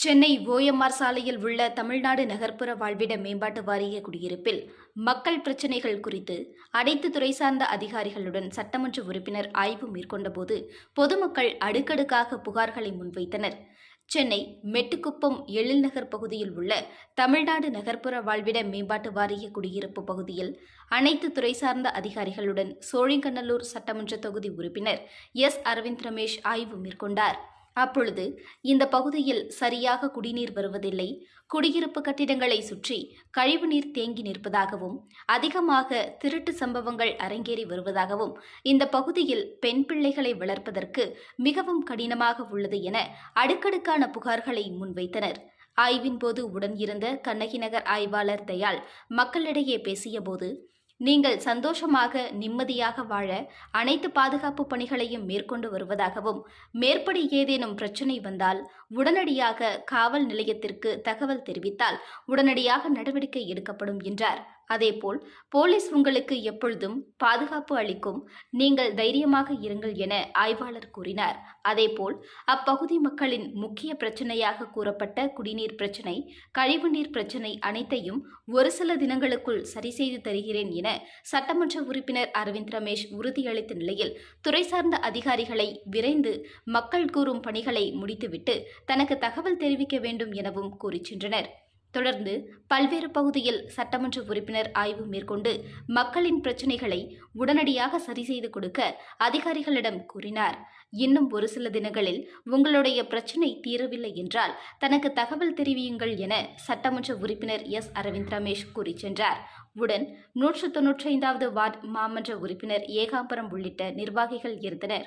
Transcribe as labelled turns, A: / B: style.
A: Chennai OMR சாலையில் உள்ள தமிழ்நாடு நகர்ப்புற வாழ்விட மேம்பாட்டு வாரிய குடியிருப்பில் மக்கள் பிரச்சினைகள் குறித்து அனைத்து துறை சார்ந்த அதிகாரிகளுடன் சட்டமன்ற உறுப்பினர் ஆய்வு மேற்கொண்டபோது பொதுமக்கள் அடுக்கடுக்காக புகார்களை முன்வைத்தனர். சென்னை மெட்டுக்குப்பம் எழில்நகர் பகுதியில் உள்ள தமிழ்நாடு நகர்ப்புற வாழ்விட மேம்பாட்டு வாரிய குடியிருப்பு பகுதியில் அனைத்து துறை சார்ந்த அதிகாரிகளுடன் சோழிங்கநல்லூர் சட்டமன்ற தொகுதி உறுப்பினர் எஸ். அரவிந்த் ரமேஷ் ஆய்வு மேற்கொண்டார். அப்பொழுது இந்த பகுதியில் சரியாக குடிநீர் வருவதில்லை. குடியிருப்பு கட்டிடங்களை சுற்றி கழிவுநீர் தேங்கி நிற்பதாகவும் அதிகமாக திருட்டு சம்பவங்கள் அரங்கேறி வருவதாகவும் இந்த பகுதியில் பெண் பிள்ளைகளை வளர்ப்பதற்கு மிகவும் கடினமாக உள்ளது என அடுக்கடுக்கான புகார்களை முன்வைத்தனர். ஆய்வின் போது உடன் இருந்த கண்ணகி நகர் ஆய்வாளர் தயால் மக்களிடையே பேசியபோது நீங்கள் சந்தோஷமாக நிம்மதியாக வாழ அனைத்து பாதுகாப்பு பணிகளையும் மேற்கொண்டு வருவதாகவும் மேற்படி ஏதேனும் பிரச்சனை வந்தால் உடனடியாக காவல் நிலையத்திற்கு தகவல் தெரிவித்தால் உடனடியாக நடவடிக்கை எடுக்கப்படும் என்றார். அதேபோல் போலீஸ் உங்களுக்கு எப்பொழுதும் பாதுகாப்பு அளிக்கும். நீங்கள் தைரியமாக இருங்கள் என ஆய்வாளர் கூறினார். அதேபோல் அப்பகுதி மக்களின் முக்கிய பிரச்சனையாக கூறப்பட்ட குடிநீர் பிரச்சனை கழிவுநீர் பிரச்சனை அனைத்தையும் ஒரு சில தினங்களுக்குள் சரி செய்து தருகிறேன் என சட்டமன்ற உறுப்பினர் அரவிந்த் ரமேஷ் உறுதியளித்த நிலையில் துறை சார்ந்த அதிகாரிகளை விரைந்து மக்கள் கூறும் பணிகளை முடித்துவிட்டு தனக்கு தகவல் தெரிவிக்க வேண்டும் எனவும் கூறிச் தொடர்ந்து பல்வேறு பகுதியில் சட்டமன்ற உறுப்பினர் ஆய்வு மேற்கொண்டு மக்களின் பிரச்சினைகளை உடனடியாக சரி செய்து கொடுக்க அதிகாரிகளிடம் கூறினார். இன்னும் ஒரு சில தினங்களில் உங்களுடைய பிரச்சினை தீரவில்லை என்றால் தனக்கு தகவல் தெரிவியுங்கள் என சட்டமன்ற உறுப்பினர் எஸ். அரவிந்த் ரமேஷ் கூறிச் சென்றார். உடன் நூற்று தொன்னூற்றி ஐந்தாவது வார்டு மாமன்ற உறுப்பினர் ஏகாம்பரம் உள்ளிட்ட நிர்வாகிகள் இருந்தனர்.